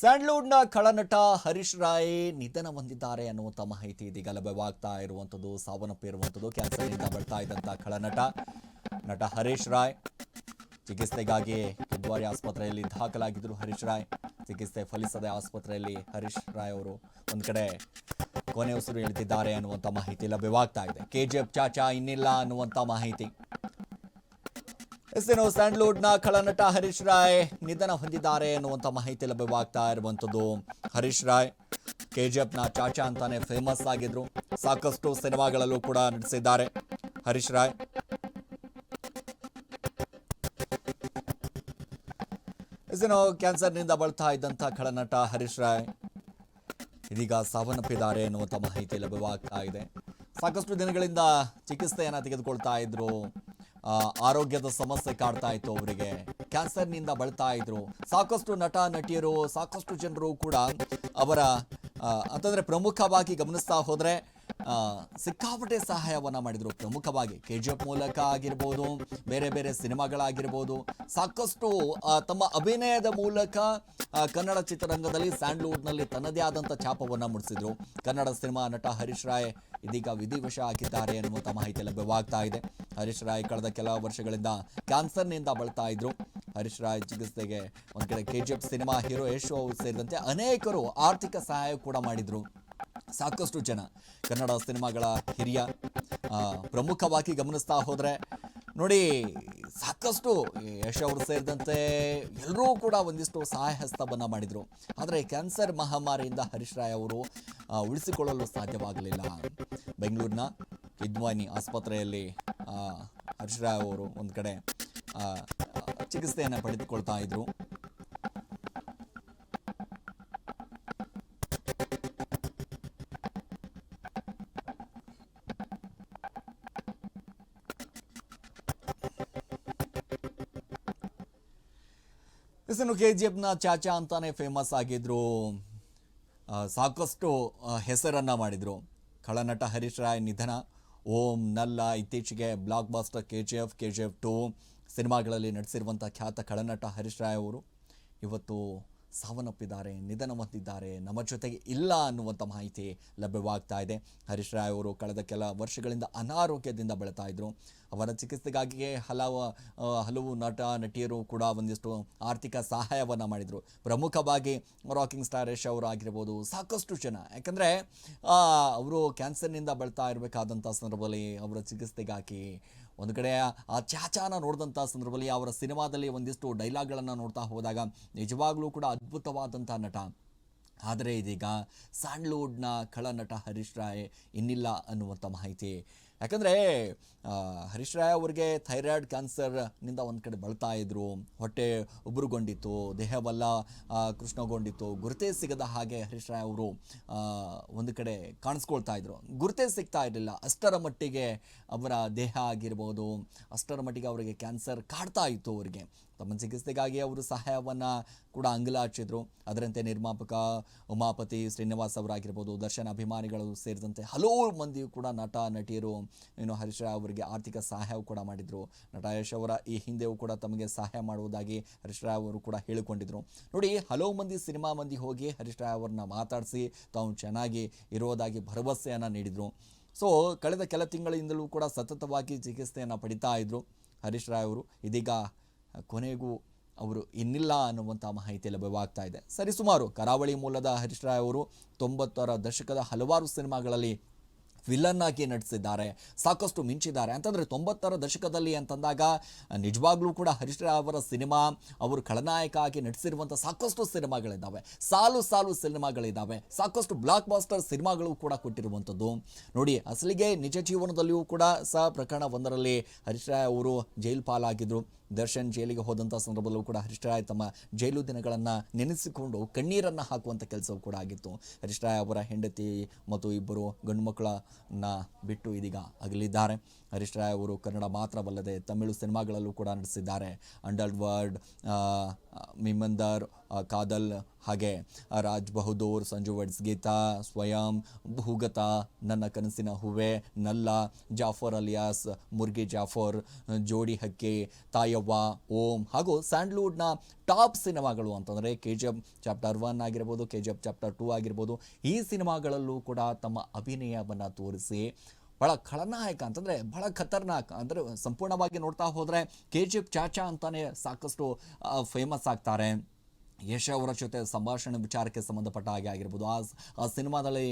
ಸ್ಯಾಂಡ್ಲ್ವುಡ್ನ ಖಳನಟ ಹರೀಶ್ ರಾಯ್ ನಿಧನ ಹೊಂದಿದ್ದಾರೆ ಅನ್ನುವಂಥ ಮಾಹಿತಿ ಇದೀಗ ಲಭ್ಯವಾಗ್ತಾ ಇರುವಂಥದ್ದು ಸಾವನ್ನಪ್ಪಿರುವಂಥದ್ದು ಕ್ಯಾನ್ಸರ್ನಿಂದ ಬರ್ತಾ ಇದ್ದಂಥ ಖಳನಟ ನಟ ಹರೀಶ್ ರಾಯ್. ಚಿಕಿತ್ಸೆಗಾಗಿ ಕಿದ್ವಾರಿ ಆಸ್ಪತ್ರೆಯಲ್ಲಿ ದಾಖಲಾಗಿದ್ದರು ಹರೀಶ್ ರಾಯ್. ಚಿಕಿತ್ಸೆ ಫಲಿಸದೆ ಆಸ್ಪತ್ರೆಯಲ್ಲಿ ಹರೀಶ್ ರಾಯ್ ಅವರು ಒಂದು ಕಡೆ ಕೊನೆ ಉಸಿರು ಎಳೆದಿದ್ದಾರೆ ಅನ್ನುವಂಥ ಮಾಹಿತಿ ಲಭ್ಯವಾಗ್ತಾ ಇದೆ. ಕೆ ಜಿ ಎಫ್ ಚಾಚಾ ಇನ್ನಿಲ್ಲ ಅನ್ನುವಂಥ ಮಾಹಿತಿ. ಎಸ್ಸೇನು ನ ಖಳನಟ ಹರೀಶ್ ರಾಯ್ ನಿಧನ ಹೊಂದಿದ್ದಾರೆ ಎನ್ನುವಂಥ ಮಾಹಿತಿ ಲಭ್ಯವಾಗ್ತಾ ಇರುವಂಥದ್ದು. ಹರೀಶ್ ರಾಯ್ ಕೆ ಜಿ ಎಫ್ನ ಚಾಚಾ ಅಂತಾನೆ ಫೇಮಸ್ ಆಗಿದ್ರು. ಸಾಕಷ್ಟು ಸಿನಿಮಾಗಳಲ್ಲೂ ಕೂಡ ನಟಿಸಿದ್ದಾರೆ. ಹರೀಶ್ ರಾಯ್. ಎಸ್ದೇನು ಕ್ಯಾನ್ಸರ್ನಿಂದ ಬಳತಾ ಇದ್ದಂಥ ಖಳನಟ ಹರೀಶ್ ರಾಯ್ ಇದೀಗ ಸಾವನ್ನಪ್ಪಿದ್ದಾರೆ ಅನ್ನುವಂಥ ಮಾಹಿತಿ ಲಭ್ಯವಾಗ್ತಾ ಇದೆ. ಸಾಕಷ್ಟು ದಿನಗಳಿಂದ ಚಿಕಿತ್ಸೆಯನ್ನು ತೆಗೆದುಕೊಳ್ತಾ ಇದ್ರು. ಆರೋಗ್ಯದ ಸಮಸ್ಯೆ ಕಾಡ್ತಾ ಇತ್ತು ಅವರಿಗೆ. ಕ್ಯಾನ್ಸರ್ನಿಂದ ಬಳತಾ ಇದ್ರು. ಸಾಕಷ್ಟು ನಟ, ನಟಿಯರು, ಸಾಕಷ್ಟು ಜನರು ಕೂಡ ಅವರ ಅಂತಂದ್ರೆ ಪ್ರಮುಖವಾಗಿ ಗಮನಿಸ್ತಾ ಹೋದ್ರೆ ಸಿಕ್ಕಾಪಟ್ಟೆ ಸಹಾಯವನ್ನ ಮಾಡಿದ್ರು. ಪ್ರಮುಖವಾಗಿ ಕೆ ಜಿ ಎಫ್ ಮೂಲಕ ಆಗಿರ್ಬೋದು, ಬೇರೆ ಬೇರೆ ಸಿನಿಮಾಗಳಾಗಿರ್ಬೋದು. ಸಾಕಷ್ಟು ತಮ್ಮ ಅಭಿನಯದ ಮೂಲಕ ಕನ್ನಡ ಚಿತ್ರರಂಗದಲ್ಲಿ ಸ್ಯಾಂಡ್ಲ್ವುಡ್ನಲ್ಲಿ ತನ್ನದೇ ಆದಂಥ ಛಾಪವನ್ನು ಮೂಡಿಸಿದರು. ಕನ್ನಡ ಸಿನಿಮಾ ನಟ ಹರೀಶ್ ರಾಯ್ ಇದೀಗ ವಿಧಿವಶ ಆಗಿದ್ದಾರೆ ಎನ್ನುವಂಥ ಮಾಹಿತಿ ಲಭ್ಯವಾಗ್ತಾ ಇದೆ. ಹರೀಶ್ ರಾಯ್ ಕಳೆದ ಕೆಲ ವರ್ಷಗಳಿಂದ ಕ್ಯಾನ್ಸರ್ನಿಂದ ಬಳತಾ ಇದ್ರು. ಹರೀಶ್ ರಾಯ್ ಚಿಕಿತ್ಸೆಗೆ ಒಂದು ಕಡೆ K G F cinema hero Yash ಸೇರಿದಂತೆ ಅನೇಕರು ಆರ್ಥಿಕ ಸಹಾಯ ಕೂಡ ಮಾಡಿದ್ರು. ಸಾಕಷ್ಟು ಜನ ಕನ್ನಡ ಸಿನಿಮಾಗಳ ಹಿರಿಯ ಪ್ರಮುಖವಾಗಿ ಗಮನಿಸ್ತಾ ಹೋದರೆ ನೋಡಿ ಸಾಕಷ್ಟು ಯಶ್ ಅವರು ಸೇರಿದಂತೆ ಎಲ್ಲರೂ ಕೂಡ ಒಂದಿಷ್ಟು ಸಹಾಯ ಹಸ್ತವನ್ನು ಮಾಡಿದರು. ಆದರೆ ಕ್ಯಾನ್ಸರ್ ಮಹಾಮಾರಿಯಿಂದ ಹರೀಶ್ ರಾಯ್ ಅವರು ಉಳಿಸಿಕೊಳ್ಳಲು ಸಾಧ್ಯವಾಗಲಿಲ್ಲ. ಬೆಂಗಳೂರಿನ ವಿದ್ವಾನಿ ಆಸ್ಪತ್ರೆಯಲ್ಲಿ ಹರೀಶ್ ರಾಯ್ ಅವರು ಒಂದು ಕಡೆ ಚಿಕಿತ್ಸೆಯನ್ನು ಪಡೆದುಕೊಳ್ತಾ ಕೆ ಜಿ ಎಫ್ನ ಚಾಚಾ ಅಂತಾನೆ ಫೇಮಸ್ ಆಗಿದ್ರು. ಸಾಕಷ್ಟು ಹೆಸರನ್ನು ಹೆಸರನ್ನ ಮಾಡಿದ್ರು. ಖಳನಟ ಹರೀಶ್ ರಾಯ್ ನಿಧನ. ಓಂ ನಲ್ಲ ಇತ್ತೀಚೆಗೆ blockbuster K G F K G F two ಸಿನಿಮಾಗಳಲ್ಲಿ ನಟಿಸಿರುವಂಥ ಖ್ಯಾತ ಖಳನಟ ಹರೀಶ್ ರಾಯ್ ಅವರು. ಇವತ್ತು ಸಾವನ್ನಪ್ಪಿದ್ದಾರೆ ನಿಧನ ಹೊಂದಿದ್ದಾರೆ ನಮ್ಮ ಜೊತೆಗೆ ಇಲ್ಲ ಅನ್ನುವಂಥ ಮಾಹಿತಿ ಲಭ್ಯವಾಗ್ತಾ ಇದೆ. ಹರೀಶ್ ರಾಯ್ ಅವರು ಕಳೆದ ಕೆಲ ವರ್ಷಗಳಿಂದ ಅನಾರೋಗ್ಯದಿಂದ ಬೆಳೀತಾ ಇದ್ದರು ಅವರ ಚಿಕಿತ್ಸೆಗಾಗಿಯೇ ಹಲವು ಹಲವು ನಟ, ನಟಿಯರು ಕೂಡ ಒಂದಿಷ್ಟು ಆರ್ಥಿಕ ಸಹಾಯವನ್ನು ಮಾಡಿದರು. ಪ್ರಮುಖವಾಗಿ ರಾಕಿಂಗ್ ಸ್ಟಾರ್ ಯಶ್ ಅವರು ಆಗಿರ್ಬೋದು, ಸಾಕಷ್ಟು ಜನ. ಯಾಕಂದರೆ ಅವರು ಕ್ಯಾನ್ಸರ್ನಿಂದ ಬೆಳೀತಾ ಇರಬೇಕಾದಂಥ ಸಂದರ್ಭದಲ್ಲಿ ಅವರ ಚಿಕಿತ್ಸೆಗಾಗಿ ಒಂದು ಕಡೆ ಆ ಚಾಚಾನ ನೋಡಿದಂಥ ಸಂದರ್ಭದಲ್ಲಿ ಅವರ ಸಿನಿಮಾದಲ್ಲಿ ಒಂದಿಷ್ಟು ಡೈಲಾಗ್ಗಳನ್ನು ನೋಡ್ತಾ ಹೋದಾಗ ನಿಜವಾಗ್ಲೂ ಕೂಡ ಅದ್ಭುತವಾದಂಥ ನಟ. ಆದರೆ ಇದೀಗ ಸ್ಯಾಂಡ್ಲ್ವುಡ್ನ ಖಳನಟ ಹರೀಶ್ ರಾಯ್ ಇನ್ನಿಲ್ಲ ಅನ್ನುವಂಥ ಮಾಹಿತಿ. ಯಾಕಂದರೆ ಹರೀಶ್ ರಾಯ್ ಅವರಿಗೆ ಥೈರಾಯ್ಡ್ ಕ್ಯಾನ್ಸರ್ನಿಂದ ಒಂದು ಕಡೆ ಬಳತಾ ಇದ್ದರು ಹೊಟ್ಟೆ ಉಬ್ರುಗೊಂಡಿತ್ತು, ದೇಹವೆಲ್ಲ ಕೃಷ್ಣಗೊಂಡಿತ್ತು. ಗುರುತೇ ಸಿಗದ ಹಾಗೆ ಹರೀಶ್ ರಾಯ್ ಅವರು ಒಂದು ಕಡೆ ಕಾಣಿಸ್ಕೊಳ್ತಾ ಇದ್ರು. ಗುರುತೇ ಸಿಗ್ತಾ ಇರಲಿಲ್ಲ. ಅಷ್ಟರ ಮಟ್ಟಿಗೆ ಅವರ ದೇಹ ಆಗಿರ್ಬೋದು, ಅಷ್ಟರ ಮಟ್ಟಿಗೆ ಅವರಿಗೆ ಕ್ಯಾನ್ಸರ್ ಕಾಡ್ತಾ ಇತ್ತು ಅವರಿಗೆ. ತಮ್ಮ ಚಿಕಿತ್ಸೆಗಾಗಿ ಅವರು ಸಹಾಯವನ್ನು ಕೂಡ ಅಂಗಲಾಚಿದ್ರು. ಅದರಂತೆ ನಿರ್ಮಾಪಕ ಉಮಾಪತಿ ಶ್ರೀನಿವಾಸ್ ಅವರಾಗಿರ್ಬೋದು, ದರ್ಶನ ಅಭಿಮಾನಿಗಳು ಸೇರಿದಂತೆ ಹಲವು ಮಂದಿ ಕೂಡ ನಟ, ನಟಿಯರು ಏನು ಹರೀಶ್ ರಾವ್ ಅವರಿಗೆ ಆರ್ಥಿಕ ಸಹಾಯ ಕೂಡ ಮಾಡಿದರು. ನಟ ಯಶ್ ಅವರ ಈ ಹಿಂದೆಯೂ ಕೂಡ ತಮಗೆ ಸಹಾಯ ಮಾಡುವುದಾಗಿ ಹರೀಶ್ ರಾವ್ ಅವರು ಕೂಡ ಹೇಳಿಕೊಂಡಿದ್ರು. ನೋಡಿ, ಹಲವು ಮಂದಿ ಸಿನಿಮಾ ಮಂದಿ ಹೋಗಿ ಹರೀಶ್ ರಾಯ್ ಅವರನ್ನ ಮಾತಾಡಿಸಿ ತಾವು ಚೆನ್ನಾಗಿ ಇರೋದಾಗಿ ಭರವಸೆಯನ್ನು ನೀಡಿದರು. ಸೊ, ಕಳೆದ ಕೆಲ ತಿಂಗಳಿಂದಲೂ ಕೂಡ ಸತತವಾಗಿ ಚಿಕಿತ್ಸೆಯನ್ನು ಪಡಿತಾ ಇದ್ದರು ಹರೀಶ್ ರಾಯ್ ಅವರು. ಇದೀಗ ಕೊನೆಗೂ ಅವರು ಇನ್ನಿಲ್ಲ ಅನ್ನುವಂಥ ಮಾಹಿತಿ ಲಭ್ಯವಾಗ್ತಾ ಇದೆ. ಸರಿಸುಮಾರು ಕರಾವಳಿ ಮೂಲದ ಹರೀಶ್ ರಾಯ್ ಅವರು ತೊಂಬತ್ತರ ದಶಕದ ಹಲವಾರು ಸಿನಿಮಾಗಳಲ್ಲಿ ವಿಲನ್ ಆಗಿ ನಟಿಸಿದ್ದಾರೆ ಸಾಕಷ್ಟು ಮಿಂಚಿದ್ದಾರೆ. ಅಂತಂದರೆ ತೊಂಬತ್ತರ ದಶಕದಲ್ಲಿ ಅಂತಂದಾಗ, ನಿಜವಾಗ್ಲೂ ಕೂಡ ಹರೀಶ್ ಅವರ ಸಿನಿಮಾ, ಅವರು ಖಳನಾಯಕ ಆಗಿ ನಟಿಸಿರುವಂಥ ಸಾಕಷ್ಟು ಸಿನಿಮಾಗಳಿದ್ದಾವೆ. ಸಾಲು ಸಾಲು ಸಿನಿಮಾಗಳಿದ್ದಾವೆ. ಸಾಕಷ್ಟು ಬ್ಲಾಕ್ ಬಾಸ್ಟರ್ ಸಿನಿಮಾಗಳು ಕೂಡ ಕೊಟ್ಟಿರುವಂಥದ್ದು. ನೋಡಿ, ಅಸಲಿಗೆ ನಿಜ ಜೀವನದಲ್ಲಿಯೂ ಕೂಡ ಸಹ ಪ್ರಕರಣ ಒಂದರಲ್ಲಿ ಹರೀಶ್ ಅವರು ಜೈಲು ಪಾಲಾಗಿದ್ದರು ದರ್ಶನ್ ಜೈಲಿಗೆ ಹೋದಂಥ ಸಂದರ್ಭದಲ್ಲೂ ಕೂಡ ಹರೀಶ್ ರಾಯ್ ತಮ್ಮ ಜೈಲು ದಿನಗಳನ್ನು ನೆನೆಸಿಕೊಂಡು ಕಣ್ಣೀರನ್ನು ಹಾಕುವಂಥ ಕೆಲಸವೂ ಕೂಡ ಆಗಿತ್ತು. ಹರೀಶ್ ರಾಯ್ ಅವರ ಹೆಂಡತಿ ಮತ್ತು ಇಬ್ಬರು ಗಂಡು ಮಕ್ಕಳನ್ನ ಬಿಟ್ಟು ಇದೀಗ ಅಗಲಿದ್ದಾರೆ. ಹರೀಶ್ ರಾಯ್ ಅವರು ಕನ್ನಡ ಮಾತ್ರವಲ್ಲದೆ ತಮಿಳು ಸಿನಿಮಾಗಳಲ್ಲೂ ಕೂಡ ನಟಿಸಿದ್ದಾರೆ. ಅಂಡರ್ ವರ್ಲ್ಡ್ ಮಿಮಂದರ್ ಕಾದಲ್ ಹಾಗೆ ರಾಜ್ ಬಹದ್ದೂರ್, ಸಂಜು ವಡ್ಸ್ ಗೀತಾ, ಸ್ವಯಂ, ಭೂಗತ, ನನ್ನ ಕನಸಿನ ಹೂವೆ, ನಲ್ಲ, ಜಾಫರ್ ಅಲಿಯಾಸ್, ಮುರ್ಗಿ ಜಾಫರ್, ಜೋಡಿ ಹಕ್ಕಿ, ತಾಯವ್ವ, ಓಂ ಹಾಗೂ ಸ್ಯಾಂಡ್ಲ್ವುಡ್ನ ಟಾಪ್ ಸಿನಿಮಾಗಳು ಅಂತಂದರೆ K G F chapter one ಆಗಿರ್ಬೋದು K G F chapter two ಆಗಿರ್ಬೋದು, ಈ ಸಿನಿಮಾಗಳಲ್ಲೂ ಕೂಡ ತಮ್ಮ ಅಭಿನಯವನ್ನು ತೋರಿಸಿ ಭಾಳ ಖಳನಾಯಕ ಅಂತಂದರೆ ಭಾಳ ಖತರ್ನಾಕ್ ಅಂದರೆ ಸಂಪೂರ್ಣವಾಗಿ ನೋಡ್ತಾ ಹೋದರೆ ಕೆ ಜಿ ಎಫ್ ಚಾಚಾ ಅಂತಲೇ ಸಾಕಷ್ಟು ಫೇಮಸ್ ಆಗ್ತಾರೆ. ಯಶ್ ಅವರ ಜೊತೆ ಸಂಭಾಷಣೆ ವಿಚಾರಕ್ಕೆ ಸಂಬಂಧಪಟ್ಟ ಹಾಗೆ ಆಗಿರ್ಬೋದು. ಆ ಆ ಸಿನಿಮಾದಲ್ಲಿ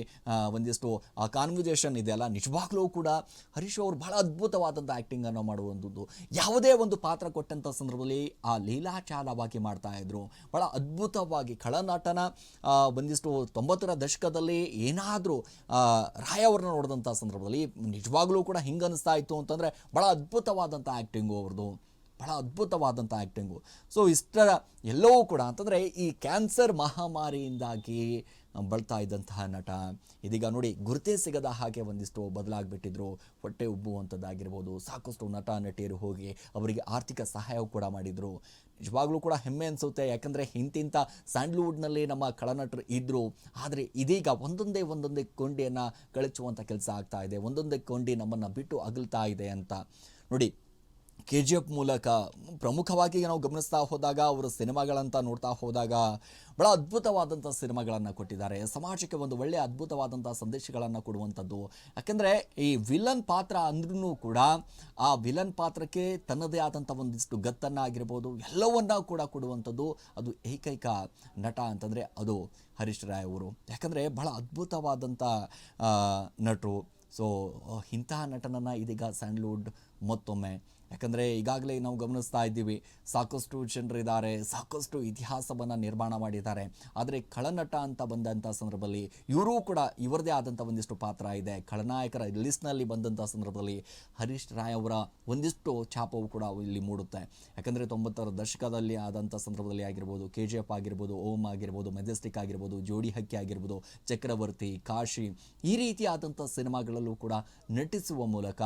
ಒಂದಿಷ್ಟು, ಆ ಕಾನ್ವರ್ಸೇಷನ್ ಇದೆಯಲ್ಲ ನಿಜವಾಗ್ಲೂ ಕೂಡ ಹರೀಶ್ ಅವರು ಬಹಳ ಅದ್ಭುತವಾದಂಥ ಆ್ಯಕ್ಟಿಂಗನ್ನು ಮಾಡುವಂಥದ್ದು. ಯಾವುದೇ ಒಂದು ಪಾತ್ರ ಕೊಟ್ಟಂಥ ಸಂದರ್ಭದಲ್ಲಿ ಆ ಲೀಲಾಚಾಲವಾಗಿ ಮಾಡ್ತಾ ಇದ್ದರು ಬಹಳ ಅದ್ಭುತವಾಗಿ ಖಳನಾಟನ ಒಂದಿಷ್ಟು ತೊಂಬತ್ತರ ದಶಕದಲ್ಲಿ ಏನಾದರೂ ರಾಯ ಅವ್ರನ್ನ ನೋಡಿದಂಥ ಸಂದರ್ಭದಲ್ಲಿ ನಿಜವಾಗ್ಲೂ ಕೂಡ ಹಿಂಗೆ ಇತ್ತು ಅಂತಂದರೆ ಬಹಳ ಅದ್ಭುತವಾದಂಥ ಆ್ಯಕ್ಟಿಂಗು ಅವ್ರದ್ದು ಬಹಳ ಅದ್ಭುತವಾದಂಥ ಆ್ಯಕ್ಟಿಂಗು. ಸೊ, ಇಷ್ಟರ ಎಲ್ಲವೂ ಕೂಡ ಅಂತಂದರೆ ಈ ಕ್ಯಾನ್ಸರ್ ಮಹಾಮಾರಿಯಿಂದಾಗಿ ಬಳ್ತಾ ಇದ್ದಂತಹ ನಟ, ಇದೀಗ ನೋಡಿ ಗುರುತೇ ಸಿಗದ ಹಾಗೆ ಒಂದಿಷ್ಟು ಬದಲಾಗಿಬಿಟ್ಟಿದ್ರು. ಹೊಟ್ಟೆ ಉಬ್ಬುವಂಥದ್ದಾಗಿರ್ಬೋದು ಸಾಕಷ್ಟು ನಟ, ನಟಿಯರು ಹೋಗಿ ಅವರಿಗೆ ಆರ್ಥಿಕ ಸಹಾಯ ಕೂಡ ಮಾಡಿದರು. ನಿಜವಾಗ್ಲೂ ಕೂಡ ಹೆಮ್ಮೆ ಅನಿಸುತ್ತೆ. ಯಾಕಂದರೆ ಇಂತಿಂಥ ಸ್ಯಾಂಡ್ಲ್ವುಡ್ನಲ್ಲಿ ನಮ್ಮ ಖಳನಟರು ಇದ್ದರು ಆದರೆ ಇದೀಗ ಒಂದೊಂದೇ ಒಂದೊಂದೇ ಕೊಂಡಿಯನ್ನು ಕಳಚುವಂಥ ಕೆಲಸ ಆಗ್ತಾ ಇದೆ. ಒಂದೊಂದೇ ಕೊಂಡಿ ನಮ್ಮನ್ನು ಬಿಟ್ಟು ಅಗಲ್ತಾ ಇದೆ ಅಂತ. ನೋಡಿ ಕೆ ಜಿ ಎಫ್ ಮೂಲಕ ಪ್ರಮುಖವಾಗಿ ನಾವು ಗಮನಿಸ್ತಾ ಹೋದಾಗ ಅವರ ಸಿನಿಮಾಗಳಂತ ನೋಡ್ತಾ ಹೋದಾಗ ಬಹಳ ಅದ್ಭುತವಾದಂಥ ಸಿನಿಮಾಗಳನ್ನು ಕೊಟ್ಟಿದ್ದಾರೆ. ಸಮಾಜಕ್ಕೆ ಒಂದು ಒಳ್ಳೆಯ ಅದ್ಭುತವಾದಂಥ ಸಂದೇಶಗಳನ್ನು ಕೊಡುವಂಥದ್ದು ಯಾಕೆಂದರೆ ಈ ವಿಲನ್ ಪಾತ್ರ ಅಂದ್ರೂ ಕೂಡ ಆ ವಿಲನ್ ಪಾತ್ರಕ್ಕೆ ತನ್ನದೇ ಆದಂಥ ಒಂದಿಷ್ಟು ಗತ್ತನ್ನು ಆಗಿರ್ಬೋದು, ಎಲ್ಲವನ್ನ ಕೂಡ ಕೊಡುವಂಥದ್ದು ಅದು ಏಕೈಕ ನಟ ಅಂತಂದರೆ ಅದು ಹರೀಶ್ ರಾಯ್ ಅವರು. ಯಾಕಂದರೆ ಬಹಳ ಅದ್ಭುತವಾದಂಥ ನಟರು. ಸೊ ಇಂತಹ ನಟನನ್ನು ಇದೀಗ ಸ್ಯಾಂಡ್ಲ್ವುಡ್ ಮತ್ತೊಮ್ಮೆ ಯಾಕಂದರೆ ಈಗಾಗಲೇ ನಾವು ಗಮನಿಸ್ತಾ ಇದ್ದೀವಿ, ಸಾಕಷ್ಟು ಜನರಿದ್ದಾರೆ, ಸಾಕಷ್ಟು ಇತಿಹಾಸವನ್ನು ನಿರ್ಮಾಣ ಮಾಡಿದ್ದಾರೆ. ಆದರೆ ಖಳನಟ ಅಂತ ಬಂದಂಥ ಸಂದರ್ಭದಲ್ಲಿ ಇವರೂ ಕೂಡ ಇವರದೇ ಆದಂಥ ಒಂದಿಷ್ಟು ಪಾತ್ರ ಇದೆ. ಖಳನಾಯಕರ ಲಿಸ್ಟ್ನಲ್ಲಿ ಬಂದಂಥ ಸಂದರ್ಭದಲ್ಲಿ ಹರೀಶ್ ರಾಯ್ ಅವರ ಒಂದಿಷ್ಟು ಛಾಪವು ಕೂಡ ಇಲ್ಲಿ ಮೂಡುತ್ತೆ. ಯಾಕಂದರೆ ತೊಂಬತ್ತರ ದಶಕದಲ್ಲಿ ಆದಂಥ ಸಂದರ್ಭದಲ್ಲಿ ಆಗಿರ್ಬೋದು, ಕೆ ಜಿ ಎಫ್ ಆಗಿರ್ಬೋದು, ಓಂ ಆಗಿರ್ಬೋದು, ಮೆಜೆಸ್ಟಿಕ್ ಆಗಿರ್ಬೋದು, ಜೋಡಿ ಹಕ್ಕಿ ಆಗಿರ್ಬೋದು, ಚಕ್ರವರ್ತಿ, ಕಾಶಿ ಈ ರೀತಿಯಾದಂಥ ಸಿನಿಮಾಗಳಲ್ಲೂ ಕೂಡ ನಟಿಸುವ ಮೂಲಕ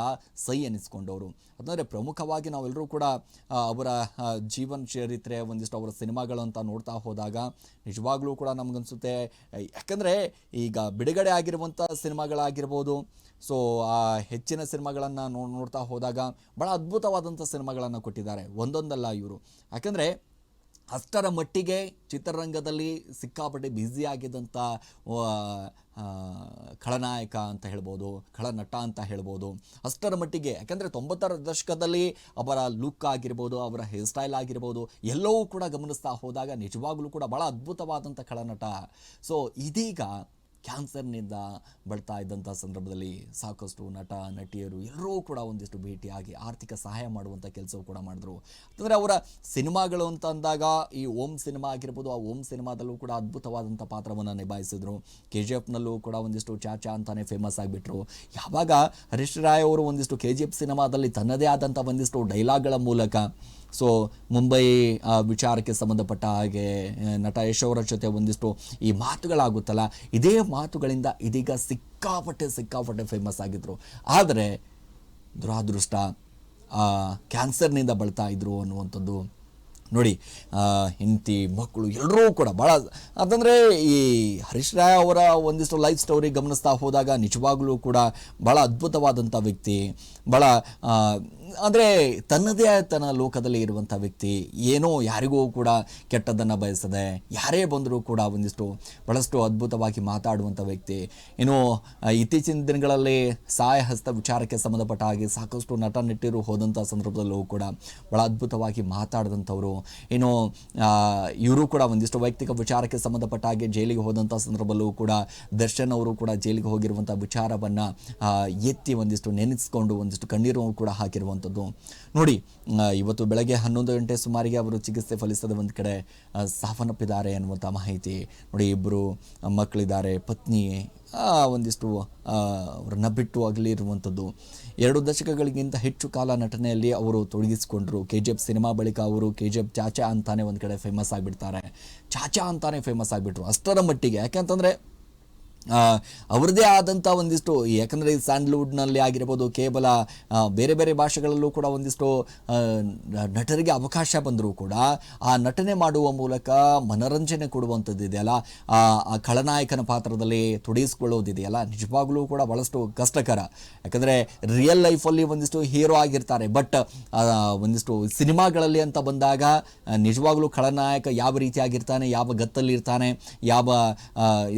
ಸೈ ಎನಿಸ್ಕೊಂಡವರು. ಅದಂದರೆ ಪ್ರಮುಖವಾಗಿ ನಾವೆಲ್ಲರೂ ಕೂಡ ಅವರ ಜೀವನ ಚರಿತ್ರೆ, ಒಂದಿಷ್ಟು ಅವರ ಸಿನಿಮಾಗಳಂತ ನೋಡ್ತಾ ಹೋದಾಗ ನಿಜವಾಗ್ಲೂ ಕೂಡ ನಮಗನ್ಸುತ್ತೆ. ಯಾಕಂದರೆ ಈಗ ಬಿಡುಗಡೆ ಆಗಿರುವಂಥ ಸಿನಿಮಾಗಳಾಗಿರ್ಬೋದು, ಸೊ, ಆ, ಹೆಚ್ಚಿನ ಸಿನಿಮಾಗಳನ್ನು ನೋ, ನೋಡ್ತಾ ಹೋದಾಗ ಭಾಳ ಅದ್ಭುತವಾದಂಥ ಸಿನಿಮಾಗಳನ್ನು ಕೊಟ್ಟಿದ್ದಾರೆ, ಒಂದೊಂದಲ್ಲ ಇವರು. ಯಾಕಂದರೆ ಅಷ್ಟರ ಮಟ್ಟಿಗೆ ಚಿತ್ರರಂಗದಲ್ಲಿ ಸಿಕ್ಕಾಪಟ್ಟೆ ಬ್ಯುಸಿ ಆಗಿದ್ದಂಥ ಆ, ಖಳನಾಯಕ ಅಂತ ಹೇಳ್ಬೋದು ಖಳನಟ ಅಂತ ಹೇಳ್ಬೋದು. ಅಷ್ಟರ ಮಟ್ಟಿಗೆ ಯಾಕೆಂದರೆ ತೊಂಬತ್ತರ ದಶಕದಲ್ಲಿ ಅವರ ಲುಕ್ ಆಗಿರ್ಬೋದು ಅವರ ಹೇರ್ ಸ್ಟೈಲ್ ಆಗಿರ್ಬೋದು ಎಲ್ಲವೂ ಕೂಡ ಗಮನಿಸ್ತಾ ಹೋದಾಗ ನಿಜವಾಗಲೂ ಕೂಡ ಭಾಳ ಅದ್ಭುತವಾದಂಥ ಖಳನಟ. ಸೊ ಇದೀಗ ಕ್ಯಾನ್ಸರ್ನಿಂದ ಬಳ್ತಾ ಇದ್ದಂಥ ಸಂದರ್ಭದಲ್ಲಿ ಸಾಕಷ್ಟು ನಟ, ನಟಿಯರು ಎಲ್ಲರೂ ಕೂಡ ಒಂದಿಷ್ಟು ಭೇಟಿಯಾಗಿ ಆರ್ಥಿಕ ಸಹಾಯ ಮಾಡುವಂಥ ಕೆಲಸವು ಕೂಡ ಮಾಡಿದ್ರು. ಅಂದರೆ ಅವರ ಸಿನಿಮಾಗಳು ಅಂತ ಅಂದಾಗ ಈ ಓಂ ಸಿನಿಮಾ ಆಗಿರ್ಬೋದು, ಆ ಓಂ ಸಿನಿಮಾದಲ್ಲೂ ಕೂಡ ಅದ್ಭುತವಾದಂಥ ಪಾತ್ರವನ್ನು ನಿಭಾಯಿಸಿದ್ರು. ಕೆ ಜಿ ಎಫ್ನಲ್ಲೂ ಕೂಡ ಒಂದಿಷ್ಟು ಚಾಚಾ ಅಂತಾನೆ ಫೇಮಸ್ ಆಗಿಬಿಟ್ರು. ಯಾವಾಗ ಹರೀಶ್ ರಾಯ್ ಅವರು ಒಂದಿಷ್ಟು ಕೆ ಜಿ ಎಫ್ ಸಿನಿಮಾದಲ್ಲಿ ತನ್ನದೇ ಆದಂಥ ಒಂದಿಷ್ಟು ಡೈಲಾಗ್ಗಳ ಮೂಲಕ ಸೊ ಮುಂಬೈ ವಿಚಾರಕ್ಕೆ ಸಂಬಂಧಪಟ್ಟ ಹಾಗೆ ನಟ ಯಶ್ ಅವರ ಜೊತೆ ಒಂದಿಷ್ಟು ಈ ಮಾತುಗಳಾಗುತ್ತಲ್ಲ, ಇದೇ ಮಾತುಗಳಿಂದ ಇದೀಗ ಸಿಕ್ಕಾಪಟ್ಟೆ ಸಿಕ್ಕಾಪಟ್ಟೆ ಫೇಮಸ್ ಆಗಿದ್ದರು ಆದರೆ ದುರಾದೃಷ್ಟ ಕ್ಯಾನ್ಸರ್ನಿಂದ ಬಳತಾ ಇದ್ರು ಅನ್ನುವಂಥದ್ದು ನೋಡಿ ಹೆಂಡತಿ ಮಕ್ಕಳು ಎಲ್ಲರೂ ಕೂಡ ಭಾಳ ಅಂತಂದರೆ ಈ ಹರೀಶ್ ರಾಯ್ ಅವರ ಒಂದಿಷ್ಟು ಲೈಫ್ ಸ್ಟೋರಿ ಗಮನಿಸ್ತಾ ಹೋದಾಗ ನಿಜವಾಗ್ಲೂ ಕೂಡ ಭಾಳ ಅದ್ಭುತವಾದಂಥ ವ್ಯಕ್ತಿ. ಭಾಳ ಅಂದರೆ ತನ್ನದೇ ತನ್ನ ಲೋಕದಲ್ಲಿ ಇರುವಂಥ ವ್ಯಕ್ತಿ. ಏನೋ ಯಾರಿಗೂ ಕೂಡ ಕೆಟ್ಟದ್ದನ್ನು ಬಯಸದೆ ಯಾರೇ ಬಂದರೂ ಕೂಡ ಒಂದಿಷ್ಟು ಭಾಳಷ್ಟು ಅದ್ಭುತವಾಗಿ ಮಾತಾಡುವಂಥ ವ್ಯಕ್ತಿ. ಆ, ಇತ್ತೀಚಿನ ದಿನಗಳಲ್ಲಿ ಸಹಾಯ ಹಸ್ತ ವಿಚಾರಕ್ಕೆ ಸಂಬಂಧಪಟ್ಟ ಹಾಗೆ ಸಾಕಷ್ಟು ನಟ ನೆಟ್ಟಿರು ಹೋದಂಥ ಸಂದರ್ಭದಲ್ಲೂ ಕೂಡ ಭಾಳ ಅದ್ಭುತವಾಗಿ ಮಾತಾಡಿದಂಥವ್ರು. ಇನ್ನು ಇವರು ಕೂಡ ಒಂದಿಷ್ಟು ವೈಯಕ್ತಿಕ ವಿಚಾರಕ್ಕೆ ಸಂಬಂಧಪಟ್ಟ ಹಾಗೆ ಜೈಲಿಗೆ ಹೋದಂಥ ಸಂದರ್ಭದಲ್ಲೂ ಕೂಡ ದರ್ಶನ್ ಅವರು ಕೂಡ ಜೈಲಿಗೆ ಹೋಗಿರುವಂಥ ವಿಚಾರವನ್ನು ಎತ್ತಿ ಒಂದಿಷ್ಟು ನೆನೆಸ್ಕೊಂಡು ಒಂದಿಷ್ಟು ಕಣ್ಣೀರು ಕೂಡ ಹಾಕಿರುವಂಥದ್ದು. ನೋಡಿ ಇವತ್ತು ಬೆಳಗ್ಗೆ ಹನ್ನೊಂದು ಗಂಟೆ ಸುಮಾರಿಗೆ ಅವರು ಚಿಕಿತ್ಸೆ ಫಲಿಸದ ಒಂದು ಕಡೆ ಸಾವನ್ನಪ್ಪಿದ್ದಾರೆ ಅನ್ನುವಂಥ ಮಾಹಿತಿ. ನೋಡಿ ಇಬ್ಬರು ಮಕ್ಕಳಿದ್ದಾರೆ, ಪತ್ನಿ ಒಂದಿಷ್ಟು ಅವ್ರನ್ನ ಬಿಟ್ಟು ಅಗಲಿರುವಂಥದ್ದು ಎರಡು ದಶಕಗಳಿಗಿಂತ ಹೆಚ್ಚು ಕಾಲ ನಟನೆಯಲ್ಲಿ ಅವರು ತೊಡಗಿಸಿಕೊಂಡ್ರು. ಕೆ ಜಿ ಎಫ್ ಸಿನಿಮಾ ಬಳಿಕ ಅವರು ಕೆ ಜಿ ಎಫ್ ಚಾಚಾ ಅಂತಾನೆ ಒಂದು ಕಡೆ ಫೇಮಸ್ ಆಗಿಬಿಡ್ತಾರೆ. ಚಾಚಾ ಅಂತಾನೆ ಫೇಮಸ್ ಆಗಿಬಿಟ್ರು. ಅಷ್ಟರ ಮಟ್ಟಿಗೆ. ಯಾಕೆಂತಂದರೆ ಅವರದೇ ಆದಂಥ ಒಂದಿಷ್ಟು ಯಾಕಂದರೆ ಸ್ಯಾಂಡ್ಲ್ವುಡ್ನಲ್ಲಿ ಆಗಿರ್ಬೋದು, ಕೇವಲ ಬೇರೆ ಬೇರೆ ಭಾಷೆಗಳಲ್ಲೂ ಕೂಡ ಒಂದಿಷ್ಟು ನಟರಿಗೆ ಅವಕಾಶ ಬಂದರೂ ಕೂಡ ಆ ನಟನೆ ಮಾಡುವ ಮೂಲಕ ಮನರಂಜನೆ ಕೊಡುವಂಥದ್ದು ಇದೆಯಲ್ಲ ಆ ಖಳನಾಯಕನ ಪಾತ್ರದಲ್ಲಿ ತೊಡಗಿಸ್ಕೊಳ್ಳೋದಿದೆಯಲ್ಲ? ನಿಜವಾಗ್ಲೂ ಕೂಡ ಭಾಳಷ್ಟು ಕಷ್ಟಕರ. ಯಾಕಂದರೆ ರಿಯಲ್ ಲೈಫಲ್ಲಿ ಒಂದಿಷ್ಟು ಹೀರೋ ಆಗಿರ್ತಾರೆ. ಬಟ್ ಒಂದಿಷ್ಟು ಸಿನಿಮಾಗಳಲ್ಲಿ ಅಂತ ಬಂದಾಗ ನಿಜವಾಗ್ಲೂ ಖಳನಾಯಕ ಯಾವ ರೀತಿಯಾಗಿರ್ತಾನೆ ಯಾವ ಗತ್ತಲ್ಲಿ ಇರ್ತಾನೆ, ಯಾವ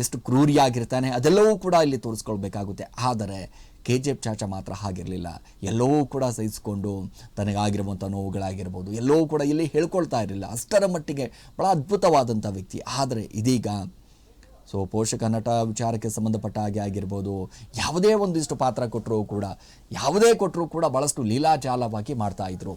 ಎಷ್ಟು ಕ್ರೂರಿಯಾಗಿರ್ತಾನೆ ಅದೆಲ್ಲವೂ ಕೂಡ ಇಲ್ಲಿ ತೋರಿಸ್ಕೊಳ್ಬೇಕಾಗುತ್ತೆ. ಆದರೆ ಕೆ ಜಿ ಎಫ್ ಚಾಚಾ ಮಾತ್ರ ಹಾಗಿರಲಿಲ್ಲ. ಎಲ್ಲವೂ ಕೂಡ ಸಹಿಸಿಕೊಂಡು ತನಗಾಗಿರುವಂಥ ನೋವುಗಳಾಗಿರ್ಬೋದು, ಎಲ್ಲವೂ ಕೂಡ ಇಲ್ಲಿ ಹೇಳ್ಕೊಳ್ತಾ ಇರಲಿಲ್ಲ. ಅಷ್ಟರ ಮಟ್ಟಿಗೆ ಭಾಳ ಅದ್ಭುತವಾದಂಥ ವ್ಯಕ್ತಿ. ಆದರೆ ಇದೀಗ ಸೊ, ಪೋಷಕ ನಟ ವಿಚಾರಕ್ಕೆ ಸಂಬಂಧಪಟ್ಟ ಹಾಗೆ ಆಗಿರ್ಬೋದು, ಯಾವುದೇ ಒಂದಿಷ್ಟು ಪಾತ್ರ ಕೊಟ್ಟರೂ ಕೂಡ, ಯಾವುದೇ ಕೊಟ್ಟರೂ ಕೂಡ ಭಾಳಷ್ಟು ಲೀಲಾಜಾಲವಾಗಿ ಮಾಡ್ತಾ ಇದ್ರು.